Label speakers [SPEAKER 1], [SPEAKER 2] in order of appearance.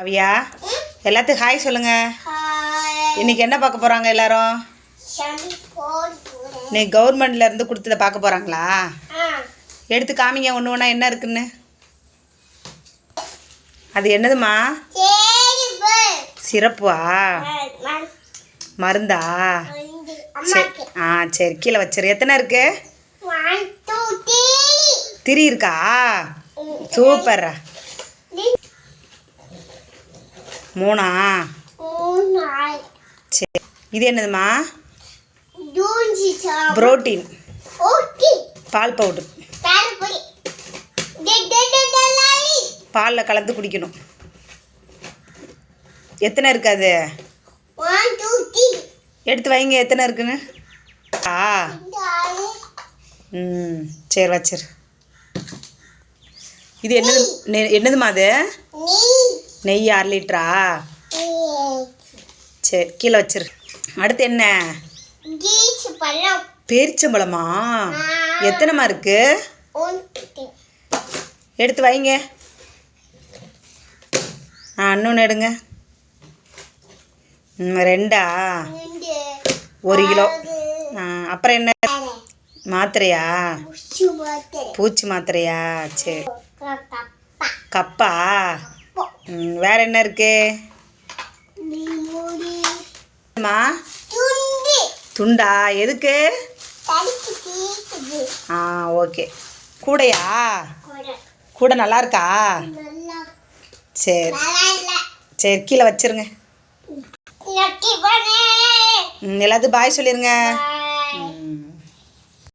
[SPEAKER 1] அவியா எல்லாத்துக்கும் ஹாய் சொல்லுங்க. இன்னைக்கு என்ன பார்க்க போறாங்க எல்லாரும்? இன்னைக்கு கவர்மெண்ட்ல இருந்து கொடுத்ததை பார்க்க போறாங்களா? எடுத்து காமிங்க ஒன்று ஒன்றா என்ன இருக்குன்னு. அது என்னதுமா சிறப்பா. மருந்தா? ஆ சரி கீழே வச்சிரு. எத்தனை இருக்கு? திரி இருக்கா? சூப்பர் மூணா சரி. இது என்னதுமா புரோட்டீன். பால் பவுடர். பாலில் கலந்து குடிக்கணும். எத்தனை இருக்கு அது? எடுத்து வைங்க எத்தனை இருக்குன்னு. ஆ. ம் சரி வச்சிரு. இது என்னது என்னதுமா அது? நெய் அரை லிட்டரா? சரி கீழே வச்சிரு. அடுத்து என்ன? பேரிச்சம்பழமா? எத்தனைமா இருக்கு? எடுத்து வைங்க. ஆ இன்னொன்று எடுங்க. ரெண்டா? ஒரு கிலோ. அப்புறம் என்ன? மாத்திரையா? பூச்சி மாத்திரையா? சரி. கப்பா? வேற என்ன இருக்கு? துண்டா. எதுக்கு? ஆ ஓகே. கூடையா? கூட. நல்லா இருக்கா? சரி. சரி கீழே வச்சிருங்க. ம், எல்லாத்துக்கும் பாய் சொல்லிருங்க.